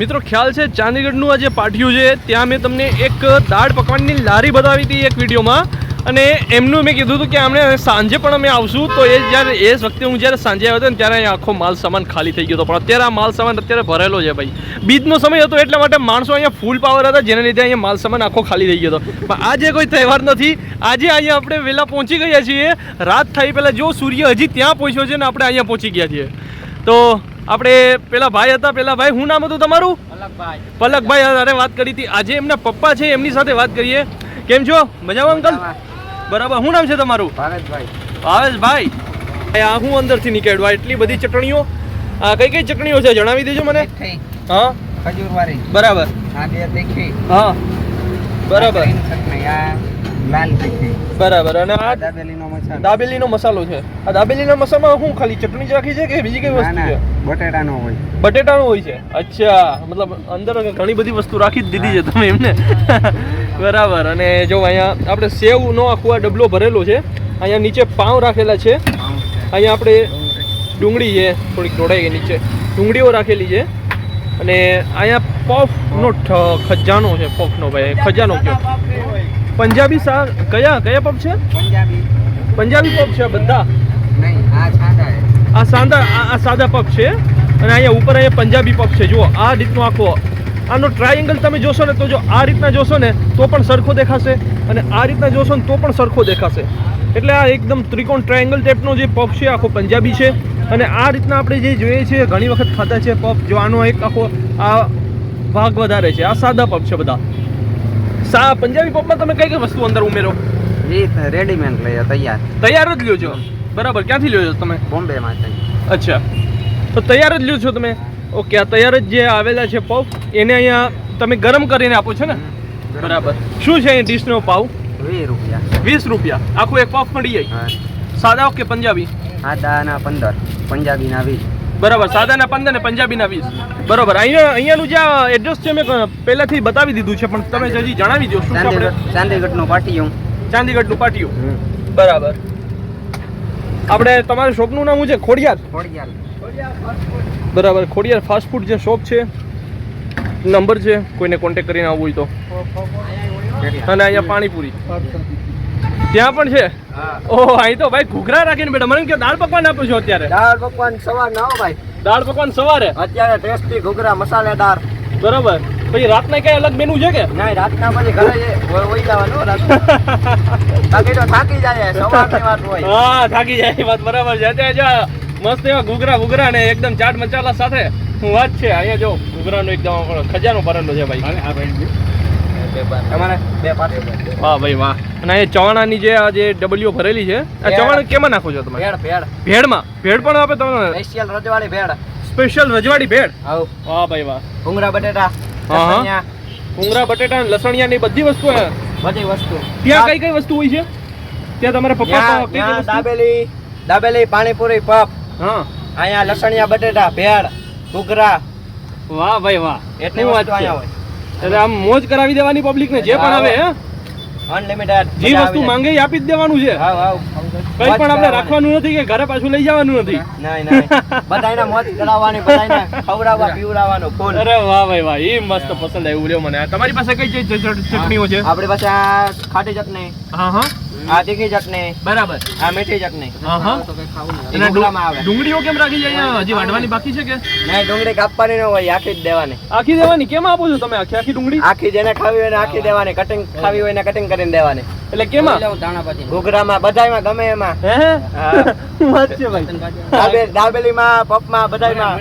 મિત્રો, ખ્યાલ છે ચાંદીગઢનું આ જે પાટિયું છે, ત્યાં મેં તમને એક દાળ પકવાનની લારી બતાવી હતી એક વિડીયોમાં. અને એમનું મેં કીધું હતું કે અમને સાંજે પણ અમે આવશું, તો એ જ્યારે, એ વખતે હું જ્યારે સાંજે આવ્યો હતો ને ત્યારે અહીંયા આખો માલ સામાન ખાલી થઈ ગયો હતો. પણ અત્યારે આ માલ સામાન અત્યારે ભરેલો છે ભાઈ. બીજનો સમય હતો એટલા માટે માણસો અહીંયા ફૂલ પાવર હતા, જેને લીધે અહીંયા માલ સામાન આખો ખાલી થઈ ગયો હતો. પણ આજે કોઈ તહેવાર નથી. આજે અહીંયા આપણે વહેલા પહોંચી ગયા છીએ. રાત થઈ પહેલાં જો સૂર્ય હજી ત્યાં પહોંચ્યો છે ને આપણે અહીંયા પહોંચી ગયા છીએ. તો આપણે પેલા ભાઈ હતા પેલા ભાઈ શું નામ હતું તમારું? પલકભાઈ. પલકભાઈ અરે વાત કરી હતી. આજે એમના પપ્પા છે એમની સાથે વાત કરીએ. કેમ છો? મજામાં અંકલ? બરાબર. શું નામ છે તમારું? ભાવેશભાઈ. ભાવેશભાઈ. આ હું અંદરથી નીકળવા આ એટલી બધી ચટણીઓ આ કઈ કઈ ચટણીઓ છે જણાવી દેજો મને? હા? ખજૂરવાળી. બરાબર. હા. બરાબર. લાલ તીખી. બરાબર અને આ આ દાબેલીનો મસાલો. દાબેલીનો મસાલો છે. આ દાબેલીના મસાલામાં શું ખાલી ચટણી જ રાખી છે કે બીજી કઈ વસ્તુ છે? બટેટાનો હોય. બટેટાનો હોય છે. અચ્છા મતલબ અંદર ઘણી બધી વસ્તુ રાખી જ દીધી છે તમે એમને. બરાબર અને જો અહીંયા આપણે સેવનો આખો આ ડબલો ભરેલો છે. અહીંયા નીચે પાઉં રાખેલા છે. અહીંયા આપણે ડુંગળી છે થોડીક ઢોળાઈ ગઈ નીચે. ડુંગળીઓ રાખેલી છે. અને અહીંયા પફનો ખજાનો છે પફનો ભાઈ ખજાનો કયો? પંજાબી સા કયા કયા પબ છે? પંજાબી. પંજાબી પબ છે બધા? નહીં આ સાદા આ સાદા આ સાદા પબ છે. અને અહીંયા ઉપર અહીંયા પંજાબી પબ છે. જુઓ આ રીતનો આખો. આનો ટ્રાયેંગલ તમે જોશો ને તો જો આ રીતના જોશો ને તો પણ સરખો દેખાશે. અને આ રીતના જોશો ને તો પણ સરખો દેખાશે. એટલે આ એકદમ ત્રિકોણ ટ્રાયેંગલ ટાઈપનો જે પફ છે આખો પંજાબી છે. અને આ રીતના આપણે જે જોઈએ છીએ ઘણી વખત ખાતા છે પફ જો આનો એક આખો આ ભાગ વધારે છે. આ સાદા પફ છે બધા. સા પંજાબી પોપમાં તમે કઈ કઈ વસ્તુ અંદર ઉમેરો? એ રેડીમેડ લઈએ તૈયાર. તૈયાર જ લ્યો છો? બરાબર ક્યાંથી લ્યો છો તમે? બોમ્બે માંથી અચ્છા. તો તૈયાર જ લ્યો છો તમે? ઓકે આ તૈયાર જ જે આવેલા છે પફ એને અહીંયા તમે ગરમ કરીને આપો છો ને? બરાબર. શું છે અહીં ડીશનો પાઉ? વીસ રૂપિયા. વીસ રૂપિયા. આખું એક પફ મળી જાય? સાદા ઓકે પંજાબી? સાદાના પંદર પંજાબીના વીસ. બરાબર સાદાના પંદર ને પંજાબીના વીસ. બરાબર અહીંયા અહીંયાનું જે એડ્રેસ છે મેં પહેલાથી બતાવી દીધું છે પણ તમે હજી જણાવી દો શું આપણે? ચાંદીગઢનું પાટિયું. ચાંદીગઢનું પાટિયું. બરાબર. આપણે તમારા શોપનું નામ શું છે? ખોડિયાર? ખોડિયાર. બરાબર ખોડિયાર ફાસ્ટ ફૂડ જે શોપ છે નંબર છે કોઈને કોન્ટેક્ટ કરીને આવવું હોય તો. અને અહીંયા પાણીપુરી. ત્યાં પણ છે? ઓહો અહીં તો ભાઈ ઘૂઘરા રાખીને બેટા મને કે દાળ પકવાન આપું છું અત્યારે. દાળ પકવાન સવાર ના ભાઈ. દાળ પકવાન સવારે? અત્યારે ટેસ્ટી ઘૂઘરા મસાલેદાર. બરોબર. પછી રાતના કઈ અલગ મેનુ છે કે? નહીં રાતના પછી ઘરે વહી જવાનું રાત બાકી તો થાકી જાય સવારની વાત હોય. હા થાકી જાય એ વાત બરાબર છે. અત્યારે જો મસ્ત એવા ઘૂઘરા ઘૂઘરા ને એકદમ ચાટ મસાલા સાથે હું વાત છે. અહીંયા જો ઘૂઘરાનો એકદમ ખજાનો ભરેલો છે ભાઈ. વાહ ભાઈ વાહ. અને અહીંયા ચવાણાની જે આ જે ડબલીઓ ભરેલી છે આ. ચવાણા કેમાં નાખો છો તમે? ભેળ ભેળ. ભેળમાં? ભેળ પણ આપે તમે સ્પેશિયલ રજવાડી ભેળ. સ્પેશિયલ રજવાડી ભેળ? વાહ ભાઈ વાહ. બટેટા હા, હા. બટેટા અને લસણિયા ની બધી વસ્તુ બધી વસ્તુ. ત્યાં કઈ કઈ વસ્તુ હોય છે? ત્યાં તમારા પપ્પા કઈ? દાબેલી દાબેલી પાણીપુરી પપ હા. અહીંયા લસણિયા બટેટા ભેળ ઘૂઘરા. વાહ ભાઈ વાહ. એટલી વસ્તુ અહીંયા હોય. એટલે આમ મોજ કરાવી દેવાની પબ્લિક ને જે પણ આવે હે. અનલિમિટેડ જે વસ્તુ માંગે એ આપી જ દેવાનું છે. કઈ પણ આપણે રાખવાનું નથી કે ઘરે પાછું લઈ જવાનું નથી. બધાયને મોજ કરાવવાની બધાયને ખવડાવવા પીવડાવવાનું ફૂલ. અરે વાહ ભાઈ વાહ એ મસ્ત પસંદ આવ્યું લ્યો મને. તમારી પાસે કઈ ચટણીઓ છે? આપણી પાસે આ ખાટી ચટણી. હા હા. આ તીખી ચટણી બરાબર. આ મીઠી ચટણી હા હા એ અને ડુંગળામાં આવે. ડુંગળીઓ કેમ રાખી છે અહીંયા? હજી વાઢવાની બાકી છે કે? નહીં ડુંગળી કાપવાની ન હોય આખી જ દેવાની. આખી દેવાની? કેમ આપો છો તમે આખી? આખી ડુંગળી? આખી જેને ખાવી હોય ને આખી દેવાની. કટિંગ ખાવી હોય ને કટિંગ કરીને દેવાની. એટલે કેમાં? ઘોઘરામાં બધાયમાં ગમે એમાં. હે વાત છે ભાઈ. દાબે- દાબેલીમાં પપમાં બધાયમાં.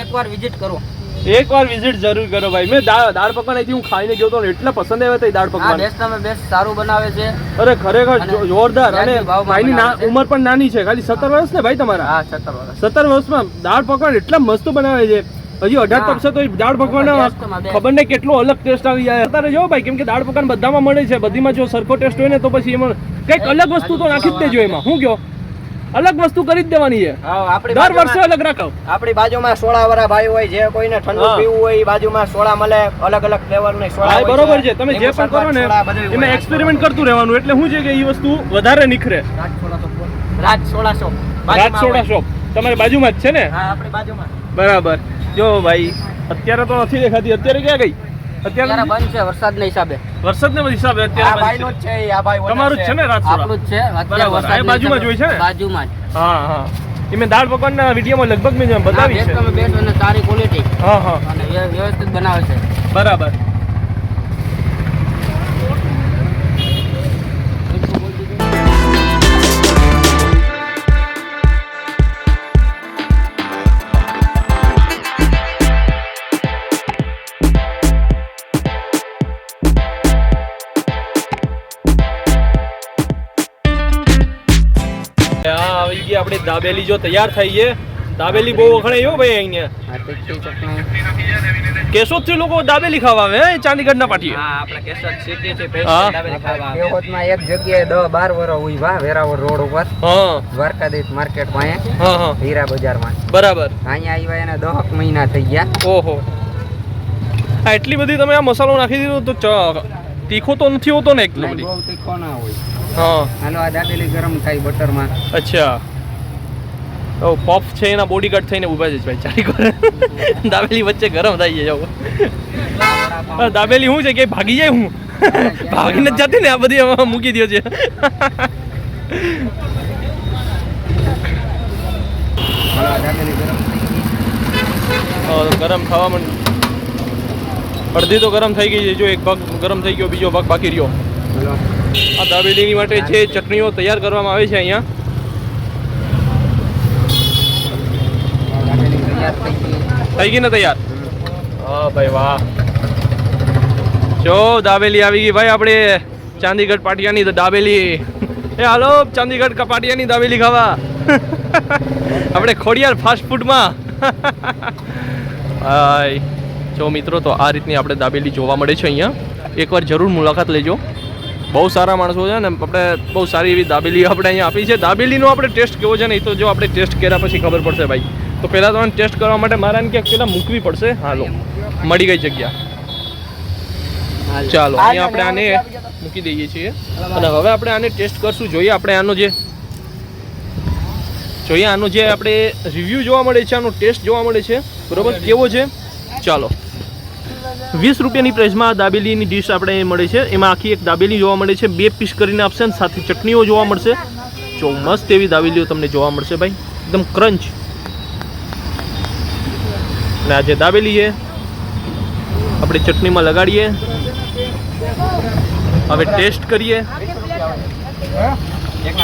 એકવાર વિઝિટ કરો. એક વાર વિઝિટ જરૂર કરો ભાઈ. મેં દાળ પકવાન અહીંથી હું ખાઈને ગયો તો એટલા પસંદ આવ્યા એ દાળ પકવાન. બેસ્ટ તમે બેસ્ટ સારું બનાવે છે. અરે ખરેખર જોરદાર અને ભાઈની ઉંમર પણ નાની છે. ખાલી સત્તર વર્ષ ને ભાઈ તમારા? હા સત્તર વર્ષ. સત્તર વર્ષમાં દાળ પકવાન એટલા મસ્ત બનાવે છે. હજી અઢાર હા. તપશે તો દાળ પકવાન ખબર ને કેટલો અલગ ટેસ્ટ આવી જાય. અત્યારે જો ભાઈ કેમ કે દાળ પકવાન બધામાં મળે છે. બધીમાં જો સરખો ટેસ્ટ હોય ને તો પછી એમાં કંઈક અલગ વસ્તુ તો નાખી જ દેજો એમાં. શું કયો? અલગ વસ્તુ કરી જ દેવાની છે. દર વર્ષે અલગ રાખો. આપણી બાજુમાં સોળા વાળા ભાઈ હોય જે કોઈને ઠંડુ પીવું હોય એ બાજુમાં સોળા મળે અલગ અલગ ફ્લેવરની હોય બરોબર છે. તમે જે પણ કરો ને એમાં એક્સપેરિમેન્ટ કરતું રહેવાનું એટલે શું છે કે એ વસ્તુ વધારે નીખરે. રાજ સોળા શોપ રાજ સોળા શોપ તમારી બાજુમાં જ છે ને? હા આપણી બાજુમાં. બરાબર. જો ભાઈ અત્યારે તો નથી દેખાતી. અત્યારે ક્યાં ગઈ? અત્યારે અત્યારે બંધ છે વરસાદના હિસાબે. વરસાદ ને હિસાબે અત્યારે ભાઈનું બંધ જ છે આ ભાઈ તમારું જ છે. ને રાજસોડા આપણું જ છે અત્યારે બરાબર. આ બાજુમાં જોઈ છે? ને? બાજુમાં જ. હા હા. એ મેં દાળ પકવાનના વિડીયોમાં લગભગ મેં બતાવી છે. તમે અમે અને સારી ક્વોલિટી હા હા. અને વ્યવસ્થિત બનાવે છે. બરાબર. આવી ગઈ આપણે દાબેલી જો તૈયાર થઈ છે દાબેલી બહુ વખણાય હો ભાઈ અહીંયા. કેશોદથી લોકો દાબેલી ખાવા આવે હે? ચાંદીગઢના પાટી હા આપણે કેસર શીખીએ છીએ હા. દાબેલી ખાવા આવે. કેહોતમાં એક જગ્યાએ દસ બાર વરો વા વેરાવળ રોડ ઉપર. હા. દ્વારકાધીશ માર્કેટ હા હીરા બજારમાં. બરાબર. અહીંયા આવ્યા એને દહક મહિના થઈ ગયા. ઓહો. એટલી બધી તમે આ મસાલો નાખી દીધો તો ચ- તીખો તો નથી હોતો ને એટલું બધું બહુ તીખો ના હોય. હા. હાલો આ દાબેલી ગરમ થાય બટરમાં. અચ્છા. ઓ પોપ છે એના બોડીગાર્ડ થઈને ઊભા છે ભાઈ ચાલી કરે દાબેલી વચ્ચે ગરમ થઈ જાય દાબેલી શું છે કે ભાગી જાય હું? ભાગીને જ જતી ને આ બધી મૂકી દો છે. ગરમ થવા માંડ્યું અડધી તો ગરમ થઈ ગઈ છે. જો એક ભાગ ગરમ થઈ ગયો, બીજો ભાગ બાકી રહ્યો. આ દાબેલીની માટે જે ચટણીઓ તૈયાર કરવામાં આવે છે અહીંયા. થઈ ગઈ ને તૈયાર? હા, ભાઈ, વાહ. જો દાબેલી આવી ગઈ. ભાઈ, આપણે ચાંદીગઢ પાટિયાની દાબેલી. એ, હાલો, ચાંદીગઢ પાટિયાની દાબેલી ખાવા. આપણે ખોડિયાર ફાસ્ટ ફૂડમાં જો મિત્રો, તો આ રીતની આપણે દાબેલી જોવા મળે છે અહીંયા. એકવાર જરૂર મુલાકાત લેજો. બહુ સારા માણસો છે ને, આપણે બહુ સારી એવી દાબેલી આપણે અહીંયા આપી છે. દાબેલીનો આપણે ટેસ્ટ કેવો છે ને, એ તો જો આપણે ટેસ્ટ કર્યા પછી ખબર પડશે ભાઈ. તો પહેલાં તો ટેસ્ટ કરવા માટે મારે ક્યાંક પહેલાં મૂકવી પડશે. હાલો મળી ગઈ જગ્યા. ચાલો, અહીંયા આપણે આને મૂકી દઈએ છીએ. અને હવે આપણે આને ટેસ્ટ કરશું. જોઈએ આપણે આનો જે, જોઈએ આનો જે આપણે રિવ્યૂ જોવા મળે છે, આનો ટેસ્ટ જોવા મળે છે. બરોબર? કેવો છે? ચાલો. વીસ રૂપિયાની પ્રાઇસમાં દાબેલીની ડીશ આપણે મળે છે. એમાં આખી એક દાબેલી જોવા મળે છે. બે પીસ કરીને આપશે અને સાથે ચટણીઓ જોવા મળશે. જો મસ્ત એવી દાબેલીઓ તમને જોવા મળશે ભાઈ. એકદમ ક્રંચ અને આ જે દાબેલી છે, આપણે ચટણીમાં લગાડીએ. હવે ટેસ્ટ કરીએ. એક.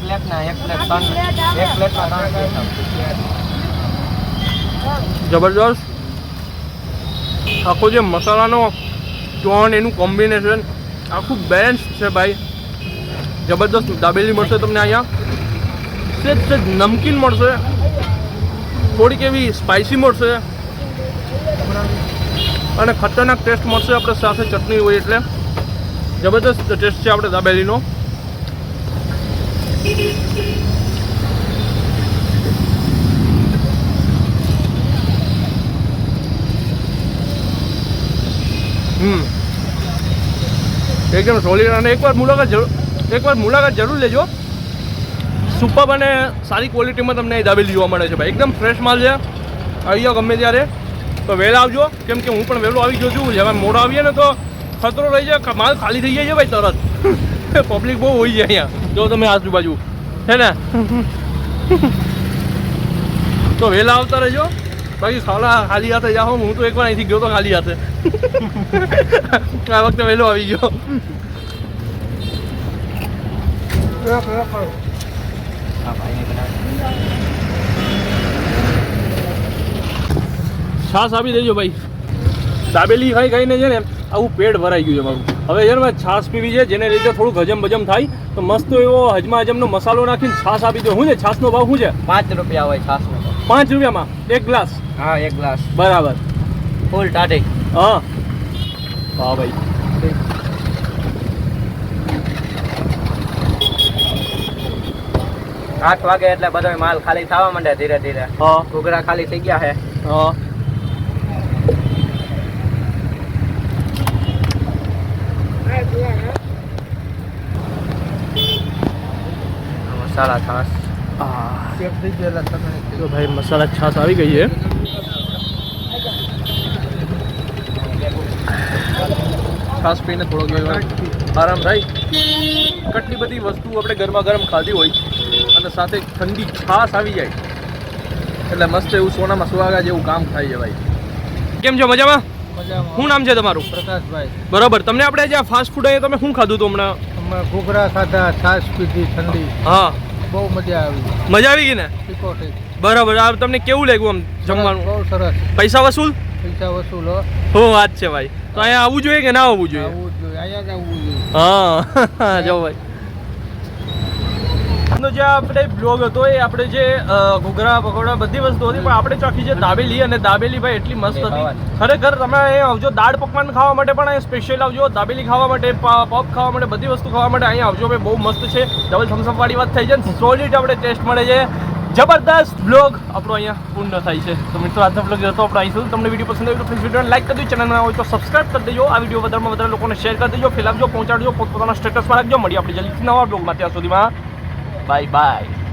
પ્લેટ ના, એક પ્લેટ ત્રણ, એક પ્લેટમાં ત્રણ પીસ જબરદસ્ત આખો જે મસાલાનો ટોન એનું કોમ્બિનેશન આખું બેલેન્સ છે ભાઈ. જબરદસ્ત દાબેલી મળશે તમને અહીંયા. સેજ સેજ નમકીન મળશે. થોડીક એવી સ્પાઇસી મળશે. અને ખતરનાક ટેસ્ટ મળશે આપણે સાથે ચટણી હોય એટલે. જબરદસ્ત ટેસ્ટ છે આપણે દાબેલીનો. હમ. એકદમ સોલિડ અને એકવાર મુલાકાત જરૂર એકવાર મુલાકાત જરૂર લેજો. સુપર અને સારી ક્વોલિટીમાં તમને અહીં દાબેલી જોવા મળે છે ભાઈ. એકદમ ફ્રેશ માલ છે. આવી જાઓ ગમે ત્યારે. તો વહેલા આવજો. કેમ કે હું પણ વહેલો આવી ગયો છું. જેવા મોડો આવીએ ને તો ખતરો રહી જાય. માલ ખાલી થઈ જાય છે ભાઈ તરત. પબ્લિક બહુ હોય છે અહીંયા. જો તમે આજુબાજુ. હે ને? તો વહેલા આવતા રહેજો. બાકી સાલા, ખાલી હાથે જાઓ હું તો એકવાર અહીંથી ગયો તો ખાલી હાથે. આ વખતે વહેલો આવી ગયો. છાસ આપી દેજો ભાઈ. દાબેલી ખાઈ ખાઈને છે ને આવું પેટ ભરાઈ ગયું છે મારું. હવે છે ને છાસ પીવી છે, જેને લીધે થોડુંક હજમ બજમ થાય, તો મસ્ત એવો હજમા હજમનો મસાલો નાખીને છાશ આપી દો. શું છે? છાસનો ભાવ શું છે? પાંચ રૂપિયા હોય છાસનો તો. પાંચ રૂપિયામાં? એક ગ્લાસ? હા એક ગ્લાસ. બરાબર. ફૂલ ટાઢી. હા. વાહ ભાઈ. આઠ વાગે એટલે બધો માલ ખાલી થવા માંડે ધીરે ધીરે. હા. ઘૂઘરા ખાલી થઈ ગયા છે હા. મસાલા છાશ. તો ભાઈ મસાલા છાશ આવી ગઈ છે. છાશ પીને થોડોક આરામ થાય. કેટલી બધી વસ્તુ આપણે ગરમા ગરમ ખાધી હોય અને સાથે ઠંડી છાશ આવી જાય. એટલે મસ્ત એવું સોનામાં સુહાગા જેવું કામ થાય છે ભાઈ. કેમ છો? મજામાં? શું નામ છે તમારું? પ્રકાશભાઈ. બરાબર. તમને આપણે જે ફાસ્ટ ફૂડ તમે શું ખાધું હતું હમણાં? ઘૂઘરા ખાધા છાશ પીધી ઠંડી. હા. બહુ મજા આવી. મજા આવી ગઈ ને? બરાબર. આ તમને કેવું લાગ્યું આમ જમવાનું? બહુ સરસ. પૈસા વસૂલ? પૈસા વસૂલ હો. હો વાત છે ભાઈ. તો અહીંયા આવવું જોઈએ કે ના આવવું જોઈએ? આવવું જોઈએ. અહીંયા જ આવવું જોઈએ. હા. જો ભાઈ. આજનો જે આપણે બ્લોગ હતો એ આપણે જે ઘૂઘરા પકોડા બધી વસ્તુ હતી પણ આપણે ચોખી છે દાબેલી અને દાબેલી ભાઈ એટલી મસ્ત હતી. ખરેખર તમે અહીંયા આવજો દાળ પકવાન ખાવા માટે પણ અહીંયા સ્પેશિયલ આવજો દાબેલી ખાવા માટે પપ ખાવા માટે બધી વસ્તુ ખાવા માટે અહીંયા આવજો ભાઈ બહુ મસ્ત છે. ડબલ થમ્સઅપ વાળી વાત થઈ છે ને સોલિડ આપણે ટેસ્ટ મળે છે. જબરદસ્ત બ્લોગ આપણો અહીંયા પૂર્ણ થાય છે. તો મિત્રો આજનો બ્લોગ હતો આપણે સુધી તમને વીડિયો પસંદ આવ્યો તો પ્લીઝ વિડીયોને લાઈક કરી ચેનલ ના હોય તો સબસ્ક્રાઈબ કરી દેજો. આ વીડિયો વધારેમાં વધારે લોકોને શેર કરી દેજો ફેલાવજો પહોંચાડજો પોતપોતાના સ્ટેટસમાં રાખજો. મળી આપણે જલ્દીથી નવા બ્લોગમાં ત્યાં સુધીમાં. Bye-bye.